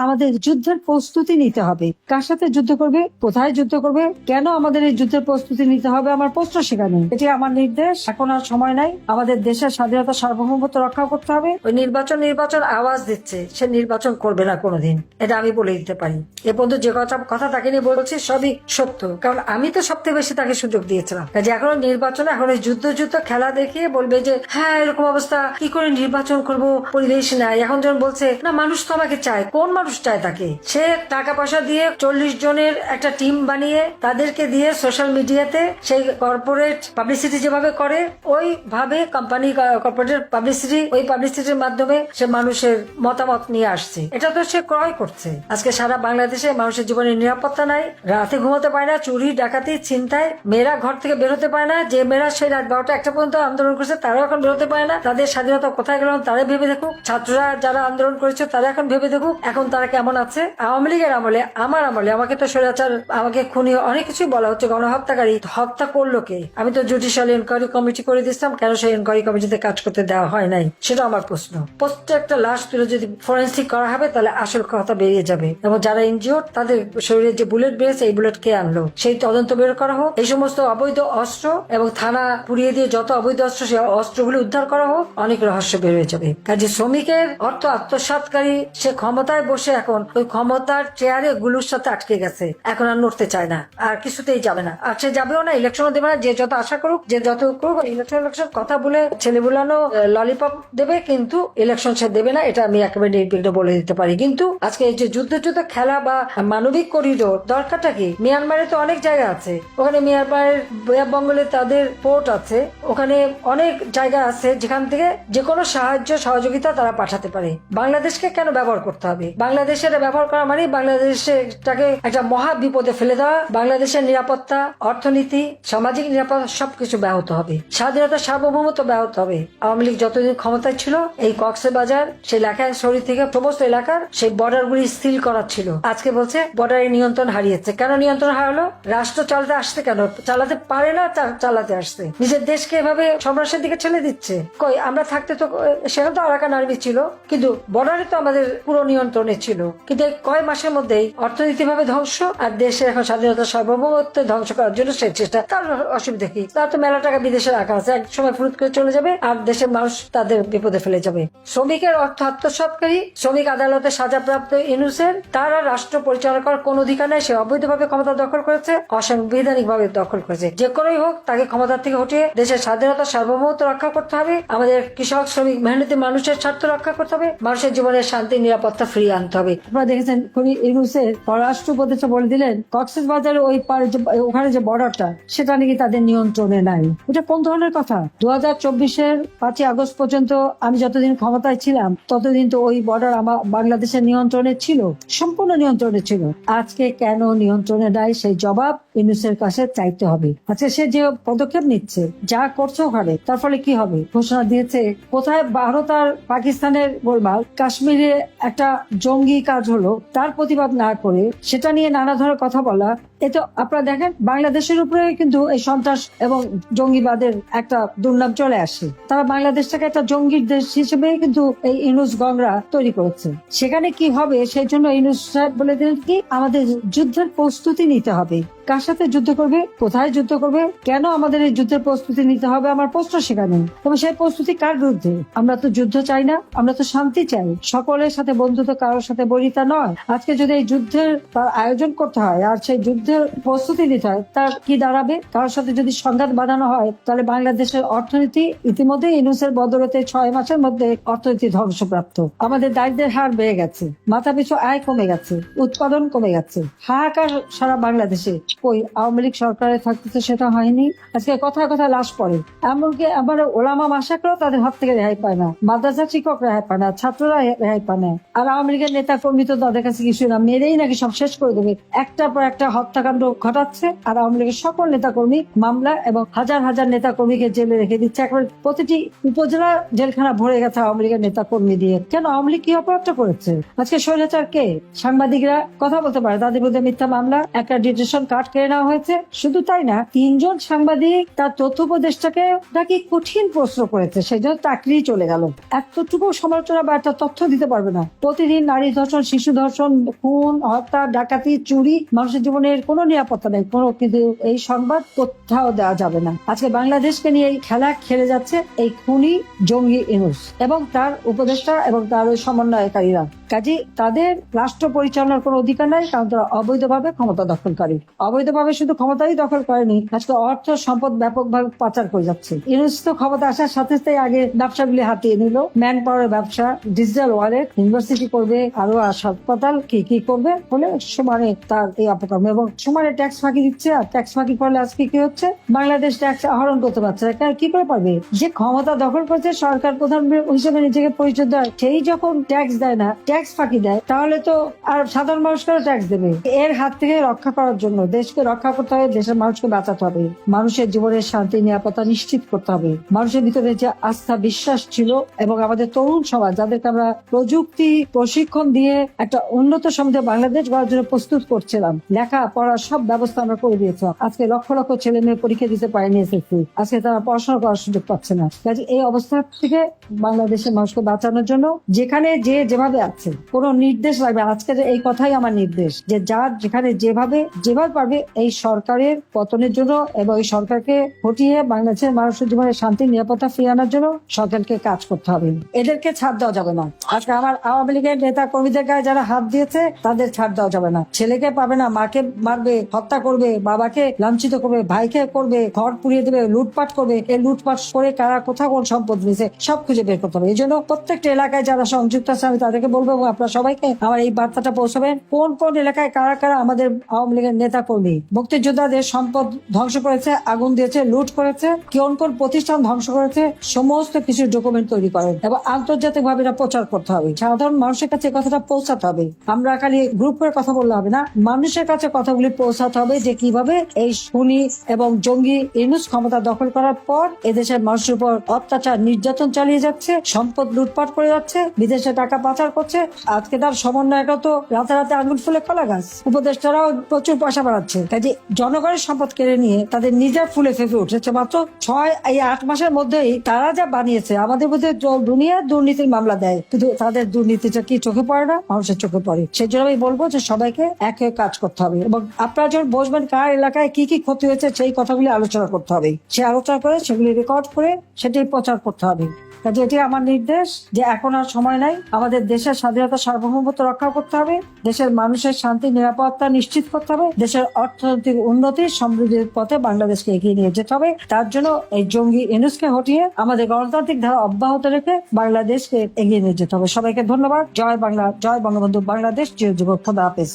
আমাদের যুদ্ধের প্রস্তুতি নিতে হবে। কার সাথে যুদ্ধ করবে? কোথায় যুদ্ধ করবে? কেন আমাদের এই যুদ্ধের প্রস্তুতি নিতে হবে? আমার প্রশ্ন সেখানে। এটি আমার নির্দেশ। এখন আর সময় নাই। আমাদের দেশের স্বাধীনতা সার্বভৌমত্ব রক্ষা করতে হবে। ওই নির্বাচন নির্বাচন আওয়াজ দিচ্ছে। সে নির্বাচন করবে না কোনোদিন। এটা আমি বলে দিতে পারি। এ পর্যন্ত যে কথা কথা তাকে নিয়ে বলছি, সবই সত্য। কারণ আমি তো সবথেকে বেশি তাকে সুযোগ দিয়েছিলাম। কাজে এখন নির্বাচনে, এখন যুদ্ধ যুদ্ধ খেলা দেখিয়ে বলবে যে হ্যাঁ এরকম অবস্থা। কি করে নির্বাচন করব? পরিবেশ নাই। এখন যখন বলছে, না, মানুষ তো আমাকে চায়। কোন মানুষ চায় তাকে সে টাকা পয়সা দিয়ে চল্লিশ জনের একটা টিম বানিয়ে তাদেরকে দিয়ে সোশ্যাল মিডিয়াতে সেই কর্পোরেট পাবলিসিটি যেভাবে করে ওই ভাবে কোম্পানি কর্পোরেট পাবলিসিটি, ওই পাবলিসিটির মাধ্যমে সে মানুষের মতামত নিয়ে আসছে। এটা তো সে ক্রয় করছে। আজকে সারা বাংলাদেশে মানুষের জীবনের নিরাপত্তা নাই, রাতে ঘুমোতে পারে না, চুরি, ডাকাতি চিন্তায় মেয়েরা ঘর থেকে বেরোতে পারে না, যে মেয়েরা সেই রাত বারোটা একটা পর্যন্ত আন্দোলন করছে, তারাও এখন বেরোতে পারে না। তাদের স্বাধীনতা কোথায় গেল, তারা ভেবে দেখুক। ছাত্ররা যারা আন্দোলন করেছে, তারা এখন ভেবে দেখুক। এখন তারা কেমন আছে? আওয়ামী লীগের আমলে, আমার আমলে, আমাকে তো স্বৈরাচার, আমাকে খুনি, অনেক কিছুই বলা হচ্ছে, গণহত্যাকারী হত্যা করল কে? আমি তো জুডিশিয়াল ইনকোয়ারি কমিটি করে দিচ্ছিলাম কেন সেই ইনকোয়ারি কমিটিতে কাজ করতে দেওয়া হয় নাই? সেটা আমার প্রশ্ন। প্রত্যেকটা লাশ তুলে যদি ফরেন্সিক করা হবে, তাহলে আসল কথা বেরিয়ে যাবে। এবং যারা ইনজিওর তাদের শরীরে যে বুলেট বেড়েছে এই বুলেট কে আনলো? সেই তদন্ত বের করা হোক, এই সমস্ত অবৈধ অস্ত্র এবং থানা পুড়িয়ে দিয়ে যত অবৈধ অস্ত্র, সেই অস্ত্রগুলো উদ্ধার করা হোক, অনেক রহস্য বের হয়ে যাবে। কাজে শ্রমিকের অর্থ আত্মসাতকারী সে ক্ষমতায় বসে এখন ওই ক্ষমতার চেয়ারে গুলুর সাথে আটকে গেছে। এখন আর নড়তে চায় না। আর কিছুতেই যাবে না। আর সে যাবেও না ইলেকশনও দেবে না। যে যত আশা করুক, যে যত করুক ইলেকশন ইলেকশন কথা বলে ছেলে বুলানো ললিপপ দেবে, কিন্তু ইলেকশন সে দেবে না। এটা আমি একেবারে নির্বিঘ্ন বলে দিতে পারি। কিন্তু আজকে এই যে যুদ্ধ যুদ্ধ খেলা বা মানবিক করিডোর দরকারটা কি? মিয়ানমারে তো অনেক জায়গা আছে। ওখানে মিয়ানমারের বঙ্গলে তাদের পোর্ট আছে। ওখানে অনেক জায়গা আছে যেখান থেকে যে কোনো সাহায্য, সহযোগিতা তারা পাঠাতে পারে। বাংলাদেশকে কেন ব্যবহার করতে হবে? বাংলাদেশের ব্যবহার করা মানে বাংলাদেশটাকে একটা মহা বিপদে ফেলে দেওয়া। বাংলাদেশের নিরাপত্তা, অর্থনীতি, সামাজিক নিরাপত্তা সবকিছু ব্যাহত হবে। স্বাধীনতা সার্বভৌমত্ব ব্যাহত হবে। আওয়ামী লীগ যতদিন ক্ষমতায় ছিল, এই কক্সে বাজার সেই এলাকায় শরীর থেকে সমস্ত এলাকার সেই বর্ডার গুলি স্থির করা ছিল। আজকে বলছে, বর্ডারের নিয়ন্ত্রণ হারিয়েছে। কেন নিয়ন্ত্রণ হারালো? রাষ্ট্র চালাতে আসছে কেন? চালাতে পারে না চালাতে আসছে। নিজের দেশকে এভাবে সন্ত্রাসের দিকে ঠেলে দিচ্ছে। কই, আমরা থাকতে তো, সেখানে তো আরাকান আর্মি ছিল। কিন্তু বর্ডারে তো আমাদের পুরো নিয়ন্ত্রণে ছিল কিন্তু কয় মাসের মধ্যেই অর্থনীতি ভাবে ধ্বংস আর দেশের এখন স্বাধীনতা সার্বভৌমত্ব ধ্বংস করার জন্য সেই চেষ্টা। তার অসুবিধা কি? তার তো মেলা টাকা বিদেশে রাখা আছে। এক সময় ফুরুত করে চলে যাবে আর দেশের মানুষ তাদের বিপদে ফেলে যাবে। শ্রমিকের অর্থ আত্মসাৎকারী, শ্রমিক আদালতে সাজাপ্রাপ্ত ইনুসের তারা রাষ্ট্র পরিচালনা করার কোন অধিকার নেই। সে অবৈধভাবে ক্ষমতা দখল করেছে অসাংবিধানিক ভাবে দখল করেছে। যে কোনোই হোক, তাকে ক্ষমতা থেকে হটিয়ে দেশের স্বাধীনতা সার্বভৌমত্ব রক্ষা করতে হবে। আমাদের কৃষক, শ্রমিক, মেহনতি মানুষের স্বার্থ রক্ষা করতে হবে। মানুষের জীবনের শান্তি, নিরাপত্তা ফিরিয়ে আনতে হবে। আপনারা দেখেছেন ইউনুসের পররাষ্ট্র উপদেষ্টা বলে দিলেন কক্সেস বাজারে ওই পারে ওখানে যে বর্ডারটা, সেটা নাকি তাদের নিয়ন্ত্রণে নাই। এটা কোন ধরনের কথা? দু হাজার চব্বিশের পাঁচই আগস্ট পর্যন্ত আমি যতদিন ক্ষমতায় ছিলাম, ততদিন তো ওই বর্ডার আমার বাংলাদেশের নিয়ন্ত্রণে ছিল, সম্পূর্ণ নিয়ন্ত্রণে ছিল। আজকে কেন নিয়ন্ত্রণে নাই, সেই জবাব ইউনুসের কাছে চাইতে হবে। আজকে সে যে পদক্ষেপ নিচ্ছে, যা করছে ওখানে, তার ফলে কি হবে? ঘোষণা দিয়েছে, কোথায় ভারত আর পাকিস্তানের গোলমাল? কাশ্মীরে একটা জঙ্গি কাজ হলো, তার প্রতিবাদ না করে সেটা নিয়ে নানা ধরনের কথা বলা। এতে আপনারা দেখেন, বাংলাদেশের উপরে কিন্তু এই সন্ত্রাস এবং জঙ্গিবাদের একটা দুর্নাম চলে আসে। তারা বাংলাদেশটাকে একটা জঙ্গির দেশ হিসেবে কিন্তু এই ইনুস গংরা তৈরি করেছে। সেখানে কি হবে, সেই জন্য ইনুস সাহেব বলে দিলেন কি, আমাদের যুদ্ধের প্রস্তুতি নিতে হবে। কার সাথে যুদ্ধ করবে? কোথায় যুদ্ধ করবে? কেন আমাদের এই যুদ্ধের প্রস্তুতি নিতে হবে? আমার প্রশ্ন সেখানে। তবে সেই প্রস্তুতি কার বিরুদ্ধে? আমরা তো যুদ্ধ চাই না, আমরা তো শান্তি চাই। সকলের সাথে বন্ধুত্ব কারোর সাথে বলিতা নয়। আজকে যদি এই যুদ্ধের আয়োজন করতে হয়, আর সেই যুদ্ধের প্রস্তুতি নিতে হয় তার কি দাঁড়াবে? কারোর সাথে যদি সংঘাত বাঁধানো হয়, তাহলে বাংলাদেশের অর্থনীতি ইতিমধ্যে ইনুসের বদলতে ছয় মাসের মধ্যে অর্থনীতি ধ্বংসপ্রাপ্ত। আমাদের দারিদ্রের হার বেড়ে গেছে মাথা পিছু আয় কমে গেছে, উৎপাদন কমে গেছে। হাহাকার সারা বাংলাদেশে। ওই আওয়ামী লীগ সরকারে সেটা হয়নি। আজকে কথায় কথায় লাশ পড়ে। এমনকি আমার ওলামা মাসাকরাও তাদের হাত থেকে রেহাই পায় না। মাদ্রাসা শিক্ষক রেহাই পায় না, ছাত্ররা রেহাই পায় না। আর আওয়ামী লীগের নেতা কর্মী তো তাদের কাছে কিছু না। মেরেই নাকি সব শেষ করে দেবে। একটার পর একটা হত্যাকাণ্ড ঘটাচ্ছে আর আওয়ামী লীগের সকল মামলা এবং হাজার হাজার জেলে রেখে দিচ্ছে। এখন প্রতিটি উপজেলা জেলখানা ভরে গেছে আওয়ামী লীগের নেতা কর্মী দিয়ে। কেন আওয়ামী লীগ কি অপরাধটা করেছে? আজকে স্বৈরাচার কে? সাংবাদিকরা কথা বলতে পারে। তাদের বিরুদ্ধে মিথ্যা মামলা, একটা ডিটেশন কার্ড কেড়ে নেওয়া হয়েছে। শুধু তাই না, তিনজন সাংবাদিক তার তথ্য উপদেষ্টাকে নাকি কঠিন প্রশ্ন করেছে সেই জন্য চাকরি চলে গেল। এতটুকু সমালোচনা বা একটা তথ্য দিতে পারবে না। প্রতিদিন নারী ধর্ষণ, শিশু ধর্ষণ, খুন, হত্যা, ডাকাতি, চুরি মানুষের জীবনের কোনো নিরাপত্তা নেই, কোনো কিন্তু এই সংবাদ কোথাও দেওয়া যাবে না। আজকে বাংলাদেশকে নিয়ে এই খেলা খেলে যাচ্ছে এই খুনি জঙ্গি ইনুস এবং তার উপদেষ্টা এবং তার ওই সমন্বয়কারীরা। কাজে তাদের রাষ্ট্র পরিচালনার কোনো অধিকার নাই, কারণ তারা অবৈধভাবে ক্ষমতা দখলকারী। অবৈধভাবে শুধু ক্ষমতাই দখল করেনি, আজকে অর্থ সম্পদ ব্যাপকভাবে পাচার করে যাচ্ছে। ইউনুস তো ক্ষমতা আসার সাথে সাথে আগে ব্যবসাগুলি হাতিয়ে নিল। ম্যান পাওয়ারের ব্যবসা, ডিজিটাল ওয়ালেট, ইউনিভার্সিটি করবে, আরও হাসপাতাল কি কি করবে বলে সমানে তার এই অপকর্ম। এবং সমানে ট্যাক্স ফাঁকি দিচ্ছে, আর ট্যাক্স ফাঁকি করলে আজকে কি হচ্ছে? বাংলাদেশ ট্যাক্স আহরণ করতে পারছে না। কি করে পারবে? যে ক্ষমতা দখল করছে, সরকার প্রধান হিসেবে নিজেকে পরিচয় দেয়। সেই যখন ট্যাক্স দেয় না, ট্যাক্স ফাঁকি দেয়, তাহলে তো আর সাধারণ মানুষকেও ট্যাক্স দেবে? এর হাত থেকে রক্ষা করার জন্য দেশকে রক্ষা করতে হবে, দেশের মানুষকে বাঁচাতে হবে। মানুষের জীবনের শান্তি, নিরাপত্তা নিশ্চিত করতে হবে। মানুষের ভিতরে যে আস্থা, বিশ্বাস ছিল এবং আমাদের তরুণ সমাজ, যাদেরকে আমরা প্রযুক্তি প্রশিক্ষণ দিয়ে একটা উন্নত সমৃদ্ধ বাংলাদেশ গড়ার জন্য প্রস্তুত করছিলাম। লেখা, পড়া সব ব্যবস্থা আমরা করে দিয়েছিলাম আজকে লক্ষ লক্ষ ছেলে মেয়ে পরীক্ষা দিতে পারেনি এসএসসি। আজকে তারা পড়াশোনা করার সুযোগ পাচ্ছে না। কাজে এই অবস্থা থেকে বাংলাদেশের মানুষকে বাঁচানোর জন্য যেখানে যে যেভাবে আছে, কোনো নির্দেশ লাগবে আজকের এই কথাই আমার নির্দেশ, যে যার যেখানে যেভাবে যেভাবে এই সরকারের পতনের জন্য এবং এই সরকারকে হটিয়ে বাংলাদেশের মানুষের জীবনে শান্তি, নিরাপত্তা ফিরিয়ে আনার জন্য সরকারকে কাজ করতে হবে। এদেরকে ছাড় দেওয়া যাবে না। আজকে আমার আওয়ামী লীগের নেতা কর্মীদের গায়ে যারা হাত দিয়েছে, তাদের ছাড় দেওয়া যাবে না। ছেলেকে পাবে না, মাকে মারবে, হত্যা করবে, বাবাকে লাঞ্ছিত করবে, ভাইকে করবে, ঘর পুড়িয়ে দেবে, লুটপাট করবে। এই লুটপাট করে কারা কোথাও কোন সম্পদ নিয়েছে, সব খুঁজে বের করতে হবে। এই জন্য প্রত্যেকটা এলাকায় যারা সংযুক্ত আছে, আমি তাদেরকে বলব এবং আপনারা সবাইকে আমার এই বার্তাটা পৌঁছাবেন। কোন কোন এলাকায় কারা কারা আমাদের আওয়ামী লীগের নেতা কর্মী মুক্তিযোদ্ধাদের সম্পদ ধ্বংস করেছে, আগুন দিয়েছে, লুট করেছে কোন কোন প্রতিষ্ঠান ধ্বংস করেছে, সমস্ত কিছু ডকুমেন্ট তৈরি করেন। এবং আন্তর্জাতিক ভাবে এটা প্রচার করতে হবে। সাধারণ মানুষের কাছে কথাটা পৌঁছাতে হবে। আমরা খালি গ্রুপ করে কথা বললে হবে না, মানুষের কাছে কথাগুলি পৌঁছাতে হবে যে কীভাবে এই খুনি এবং জঙ্গি ইনুস ক্ষমতা দখল করার পর এদেশের মানুষের উপর অত্যাচার, নির্যাতন চালিয়ে যাচ্ছে, সম্পদ লুটপাট করে যাচ্ছে, বিদেশে টাকা পাচার করছে। আজকে তার সমন্বয়করা তো রাতারাতি আঙুল ফুলে কলা গাছ। উপদেষ্টারাও প্রচুর পয়সা বাড়াচ্ছে। কাজে জনগণের সম্পদ কেড়ে নিয়ে তাদের নিজের ফুলে ফেঁপে উঠেছে। মাত্র ছয়, এই আট মাসের মধ্যেই তারা যা বানিয়েছে, আমাদের মধ্যে জ- দুনিয়া দুর্নীতির মামলা দেয়। কিন্তু তাদের দুর্নীতিটা কি চোখে পড়ে না, মানুষের চোখে পড়ে। সেই জন্য আমি বলব যে সবাইকে এক হয়ে কাজ করতে হবে এবং আপনারা যখন বসবেন কার এলাকায় কি কি ক্ষতি হয়েছে, সেই কথাগুলি আলোচনা করতে হবে। সে আলোচনা করে সেগুলি রেকর্ড করে সেটাই প্রচার করতে হবে। কাজে এটি আমার নির্দেশ যে এখন আর সময় নাই, আমাদের দেশের স্বাধীনতা সার্বভৌমত্ব রক্ষা করতে হবে, দেশের মানুষের শান্তি, নিরাপত্তা নিশ্চিত করতে হবে, দেশের অর্থনৈতিক উন্নতি, সমৃদ্ধির পথে বাংলাদেশকে এগিয়ে নিয়ে যেতে হবে। তার জন্য এই জঙ্গি ইনুসকে হটিয়ে আমাদের গণতান্ত্রিক ধারা অব্যাহত রেখে বাংলাদেশকে এগিয়ে নিয়ে যেতে হবে। সবাইকে ধন্যবাদ। জয় বাংলা, জয় বঙ্গবন্ধু বাংলাদেশ। জয় যুবক খোদা হাফেজ।